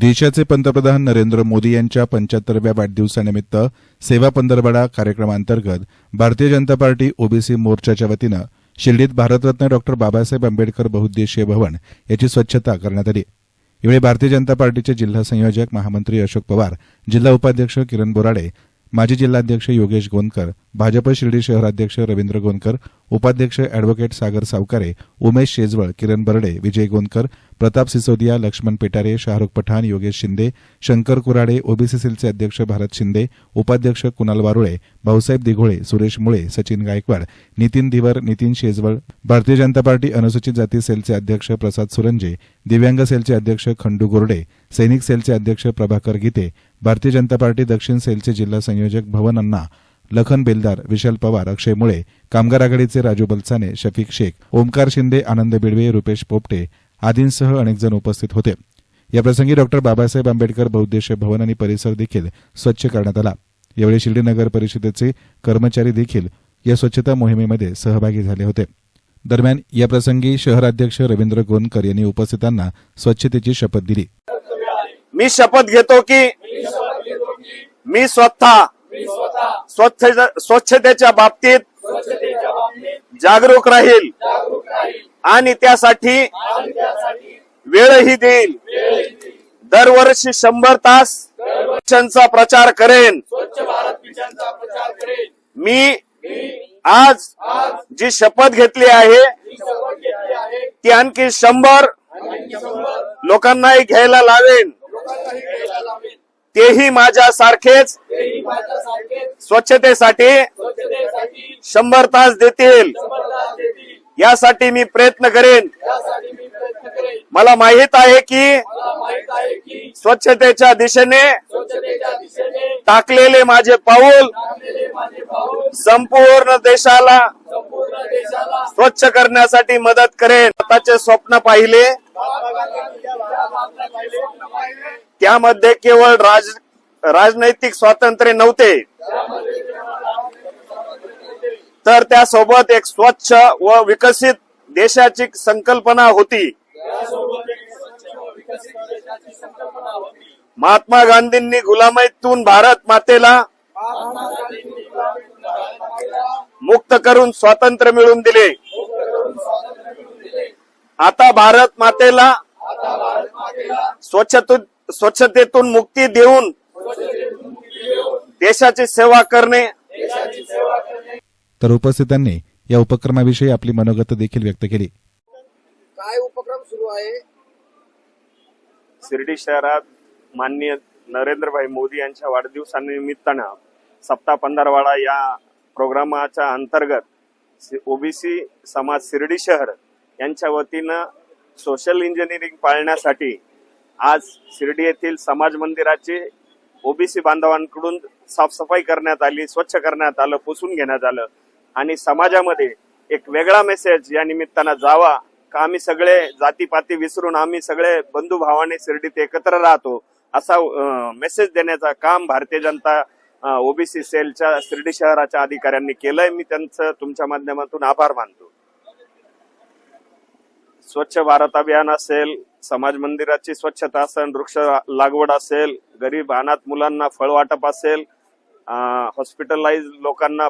देशाचे पंतप्रधान नरेंद्र मोदी यांच्या पंच्याहत्तरव्या वाढदिवसानिमित्त सेवा पंधरवडा कार्यक्रमांतर्गत भारतीय जनता पार्टी ओबीसी मोर्चाच्या वतीनं शिर्डीत भारतरत्न डॉक्टर बाबासाहेब आंबेडकर बहुउद्देशीय भवन याची स्वच्छता करण्यात आली. यावेळी भारतीय जनता पार्टीचे जिल्हा संयोजक महामंत्री अशोक पवार जिल्हा उपाध्यक्ष किरण बोराडे माजी जिल्हाध्यक्ष योगेश गोंदकर भाजप शिर्डी शहराध्यक्ष रवींद्र गोंदकर उपाध्यक्ष अॅडव्होकेट सागर सावकारे उमेश शेजवळ किरण बर्डे विजय गोंदकर प्रताप सिसोदिया लक्ष्मण पेटारे शाहरुख पठाण योगेश शिंदे शंकर कुराडे ओबीसी सेलचे अध्यक्ष भारत शिंदे उपाध्यक्ष कुणाल वारुळे भाऊसाहेब दिघोळे सुरेश मुळे सचिन गायकवाड नितीन धिवर नितीन शेजवळ भारतीय जनता पार्टी अनुसूचित जाती सेलचे अध्यक्ष प्रसाद सुरंजे दिव्यांग सेलचे अध्यक्ष खंडू गोरडे सैनिक सेलचे अध्यक्ष प्रभाकर गीते भारतीय जनता पार्टी दक्षिण सेलचे जिल्हा संयोजक भवन अण्णा लखन बेलदार विशाल पवार अक्षय मुळे कामगार आघाडीचे राजू बलसाने शफीक शेख ओमकार शिंदे आनंद बिडवे रुपेश पोपटे आदींसह अनेक जण उपस्थित होते. याप्रसंगी डॉक्टर बाबासाहेब आंबेडकर बहुद्देशीय भवन आणि परिसर देखील स्वच्छ करण्यात आला. यावेळी शिर्डी नगर परिषदेचे कर्मचारी देखील या स्वच्छता मोहिमेमध्ये सहभागी झाले होते. दरम्यान याप्रसंगी शहराध्यक्ष रवींद्र गोंदकर यांनी उपस्थितांना स्वच्छतेची शपथ दिली. मी शपथ घेतो की मी स्वतः स्वच्छ स्वच्छतेच्या बाबतीत जागरूक राहील आणि त्यासाठी वेळही देईल दरवर्षी शंभर तास चा प्रचार करेन. मी आज जी शपथ घेतली आहे ती आणखी शंभर लोकांनाही घ्यायला लावेन. तेही माझ्या सारखेच स्वच्छतेसाठी शंभर तास देतील. यासाठी मी प्रयत्न करेन. मला माहीत आहे की स्वच्छतेच्या दिशेने टाकलेले माझे पाऊल संपूर्ण देशाला स्वच्छ करण्यासाठी मदत करेन. स्वतःचे स्वप्न पाहिले. त्यामध्ये केवळ राज राजनैतिक स्वातंत्र्य नव्हते. तर त्यासोबत एक स्वच्छ व विकसित देशाची संकल्पना होती. महात्मा गांधींनी गुलामीतून भारत मातेला मुक्त करून स्वातंत्र्य मिळवून दिले. आता भारत मातेला स्वच्छतून स्वच्छतेतून मुक्ती देऊन देशाची सेवा करणे. तर उपस्थितांनी या उपक्रमाविषयी आपली मनोगत देखील व्यक्त केली. काय उपक्रम सुरू आहे? शिर्डी शहरात माननीय नरेंद्रभाई मोदी यांच्या वाढदिवसानिमित्तानं सप्ताह पंधरवाडा या प्रोग्रामाच्या अंतर्गत ओबीसी समाज शिर्डी शहर यांच्या वतीनं सोशल इंजिनिअरिंग पाळण्यासाठी आज शिर्डी येथील समाज मंदिराची ओबीसी बांधवांकडून साफसफाई करण्यात आली स्वच्छ करण्यात आलं पुसून घेण्यात आलं. आणि समाजामध्ये एक वेगळा मेसेज या निमित्तानं जावा का आम्ही सगळे जातीपाती विसरून आम्ही सगळे बंधू भावाने शिर्डीत एकत्र राहतो असा मेसेज देण्याचा काम भारतीय जनता ओबीसी सेलच्या शिर्डी शहराच्या अधिकाऱ्यांनी केलंय. मी त्यांचं तुमच्या माध्यमातून आभार मानतो. स्वच्छ भारत अभियान असेल समाज मंदिराची स्वच्छता असेल वृक्ष लागवड असेल गरीब अनाथ मुलांना फळ वाटप असेल हॉस्पिटलाइज लोकांना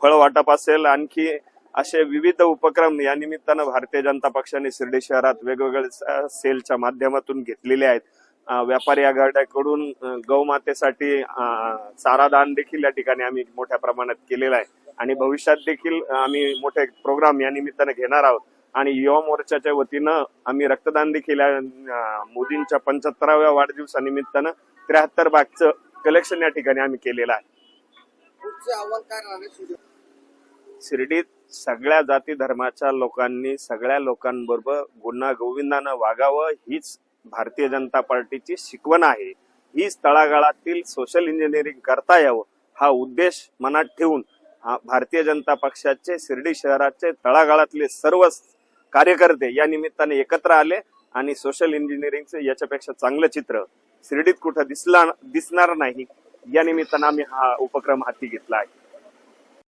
फळ वाटप असेल आणखी असे विविध उपक्रम या निमित्तानं भारतीय जनता पक्षाने शिर्डी शहरात वेगवेगळे सेलच्या माध्यमातून घेतलेले आहेत. व्यापारी आघाड्याकडून गौमातेसाठी चारा दान देखील या ठिकाणी आम्ही मोठ्या प्रमाणात केलेला आहे. आणि भविष्यात देखील आम्ही मोठे प्रोग्राम या निमित्तानं घेणार आहोत. आणि युवा मोर्चाच्या वतीनं आम्ही रक्तदान देखील मोदींच्या पंच्याहत्तराव्या वाढदिवसानिमित्तानं त्र्याहत्तर बागचं कलेक्शन या ठिकाणी आम्ही केलेलं आहे. शिर्डीत? सगळ्या जाती धर्माच्या लोकांनी सगळ्या लोकांबरोबर गुन्हा गोविंदानं वागावं हीच भारतीय जनता पार्टीची शिकवण आहे. हीच तळागाळातील सोशल इंजिनिअरिंग करता यावं हा उद्देश मनात ठेवून भारतीय जनता पक्षाचे शिर्डी शहराचे तळागाळातले सर्व कार्यकर्ते या निमित्ताने एकत्र आले आणि सोशल इंजिनिअरिंगचं याच्यापेक्षा चांगलं चित्र शिर्डीत कुठं दिसला दिसणार नाही या निमित्तानं आम्ही हा उपक्रम हाती घेतला आहे.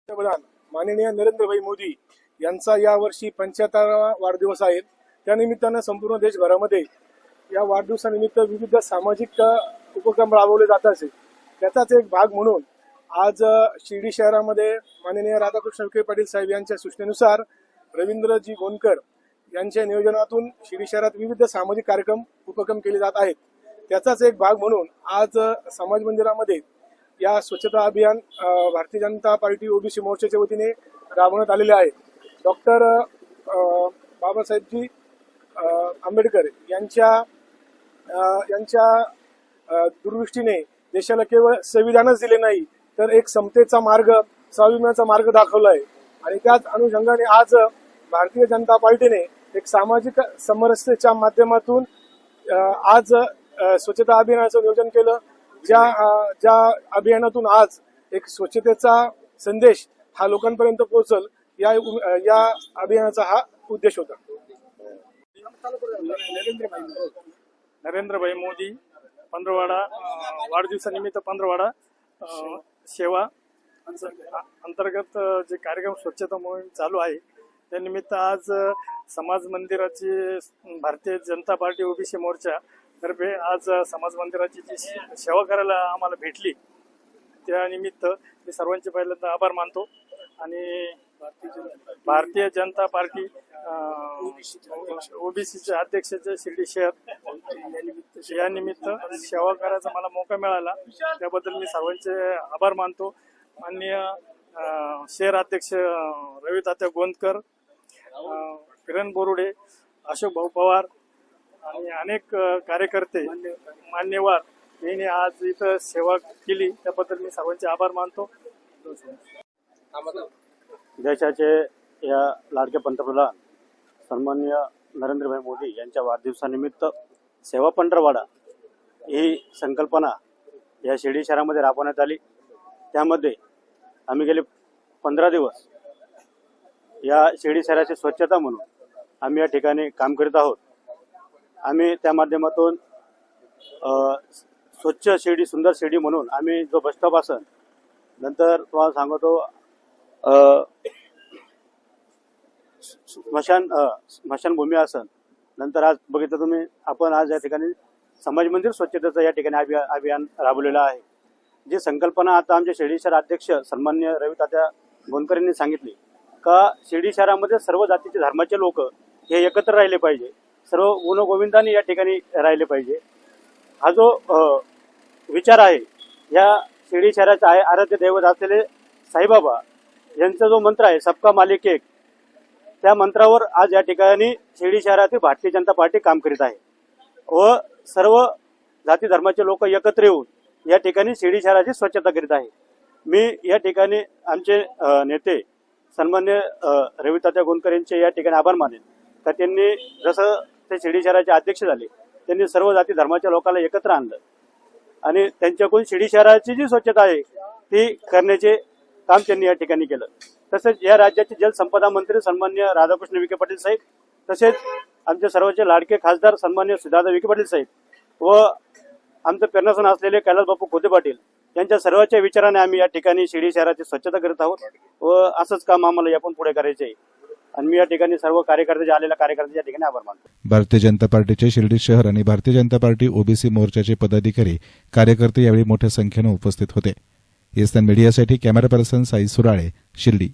पंतप्रधान माननीय नरेंद्रभाई मोदी यांचा यावर्षी पंच्याहत्तरावा वाढदिवस आहे. त्यानिमित्तानं संपूर्ण देशभरामध्ये या वाढदिवसानिमित्त विविध सामाजिक उपक्रम राबवले जात असे. त्याचाच एक भाग म्हणून आज शिर्डी शहरामध्ये माननीय राधाकृष्ण विखे पाटील साहेब यांच्या सूचनेनुसार रवींद्रजी गोंदकर यांच्या नियोजनातून शिर्डी शहरात विविध सामाजिक कार्यक्रम उपक्रम केले जात आहेत. त्याचाच एक भाग म्हणून आज समाज मंदिरामध्ये या स्वच्छता अभियान भारतीय जनता पार्टी ओबीसी मोर्चाच्या वतीने राबवण्यात आलेले आहे. डॉक्टर बाबासाहेबजी आंबेडकर यांच्या यांच्या दुरदृष्टीने देशाला केवळ संविधानच दिले नाही तर एक समतेचा मार्ग स्वाभिमानाचा मार्ग दाखवला आहे. आणि त्याच अनुषंगाने आज भारतीय जनता पार्टीने एक सामाजिक समरसतेच्या माध्यमातून आज स्वच्छता अभियानाचं नियोजन केलं ज्या ज्या अभियानातून आज एक स्वच्छतेचा संदेश हा लोकांपर्यंत पोहोचल या या अभियानाचा हा उद्देश होता. नरेंद्रभाई मोदी पंधरवाडा वाढदिवसानिमित्त पंधरवाडा सेवा अंतर्गत जे कार्यक्रम स्वच्छता मोहीम चालू आहे त्यानिमित्त आज समाज मंदिराची भारतीय जनता पार्टी ओबीसी मोर्चा तर्फे आज समाज मंदिराची जी सेवा करायला आम्हाला भेटली त्यानिमित्त मी सर्वांचे पहिल्यांदा आभार मानतो आणि भारतीय जनता पार्टी ओबीसीचे अध्यक्षाचे शिर्डी शहर यानिमित्त सेवा करायचा मला मौका मिळाला त्याबद्दल मी सर्वांचे आभार मानतो. माननीय शहर अध्यक्ष रवी तात्या गोंदकर किरण बोरुडे अशोक भाऊ पवार आणि अनेक कार्यकर्ते मान्यवर यांनी आज इथं सेवा केली. त्याबद्दल मी सर्वांचे आभार मानतो. देशाचे या लाडके पंतप्रधान सन्माननीय नरेंद्रभाई मोदी यांच्या वाढदिवसानिमित्त सेवा पंढरवाडा ही संकल्पना या शिर्डी शहरामध्ये राबवण्यात आली. त्यामध्ये आम्ही गेले पंधरा दिवस. या शिर्डी शहराची स्वच्छता म्हणून आम्ही या ठिकाणी काम करीत आहोत. आम्ही त्या माध्यमातून स्वच्छ शिर्डी सुंदर शिर्डी म्हणून आम्ही जो बसस्टॉप असन नंतर तुम्हाला सांगतो स्मशान स्मशानभूमी असन नंतर आज बघितलं तुम्ही आपण आज या ठिकाणी समाज मंदिर स्वच्छतेचं या ठिकाणी अभिया अभियान राबवलेलं आहे. जी संकल्पना आता आमचे शिर्डी शहर अध्यक्ष सन्मान्य रवी तात्या गोंदकर यांनी सांगितली का शिर्डी शहरामध्ये सर्व जातीचे धर्माचे लोक हे एकत्र राहिले पाहिजे सर्व गुणगोविंदाने या ठिकाणी राहिले पाहिजे. हा जो विचार आहे या शिर्डी शहराचे आहे आराध्य दैवत असलेले साईबाबा यांचा जो मंत्र आहे सबका मालिक एक त्या मंत्रावर आज या ठिकाणी शिर्डी शहरातील भारतीय जनता पार्टी काम करीत आहे. व सर्व जाती धर्माचे लोक एकत्र येऊन या ठिकाणी शिर्डी शहराची स्वच्छता करीत आहे. मी या ठिकाणी आमचे नेते सन्मान्य रवितात्या गोंदकर यांचे या ठिकाणी आभार मानेन. तर त्यांनी जसं ते शिर्डी शहराचे अध्यक्ष झाले त्यांनी सर्व जाती धर्माच्या लोकांना एकत्र आणलं. आणि त्यांच्याकडून शिर्डी शहराची जी स्वच्छता आहे ती करण्याचे काम त्यांनी या ठिकाणी केलं. तसेच या राज्याचे जलसंपदा मंत्री सन्मान्य राधाकृष्ण विखे पाटील साहेब तसेच आमचे सर्वचे लाडके खासदार सन्मान्य सिद्धार्थ विखे पाटील साहेब व आमचं कर्णसन असलेले कैलास बापू खोते पाटील यांच्या सर्वांच्या विचाराने आम्ही या ठिकाणी शिर्डी शहराची स्वच्छता करत आहोत व असंच काम आम्हाला यापून पुढे करायचे आहे. आणि मी या ठिकाणी सर्व कार्यकर्ते आलेल्या कार्यकर्त्याच्या ठिकाणी आभार मानतो. भारतीय जनता पार्टीचे शिर्डी शहर आणि भारतीय जनता पार्टी ओबीसी मोर्चाचे पदाधिकारी कार्यकर्ते यावेळी मोठ्या संख्येनं उपस्थित होते. एसएन मीडियासाठी कॅमेरा पर्सन साई सुराळे शिर्डी.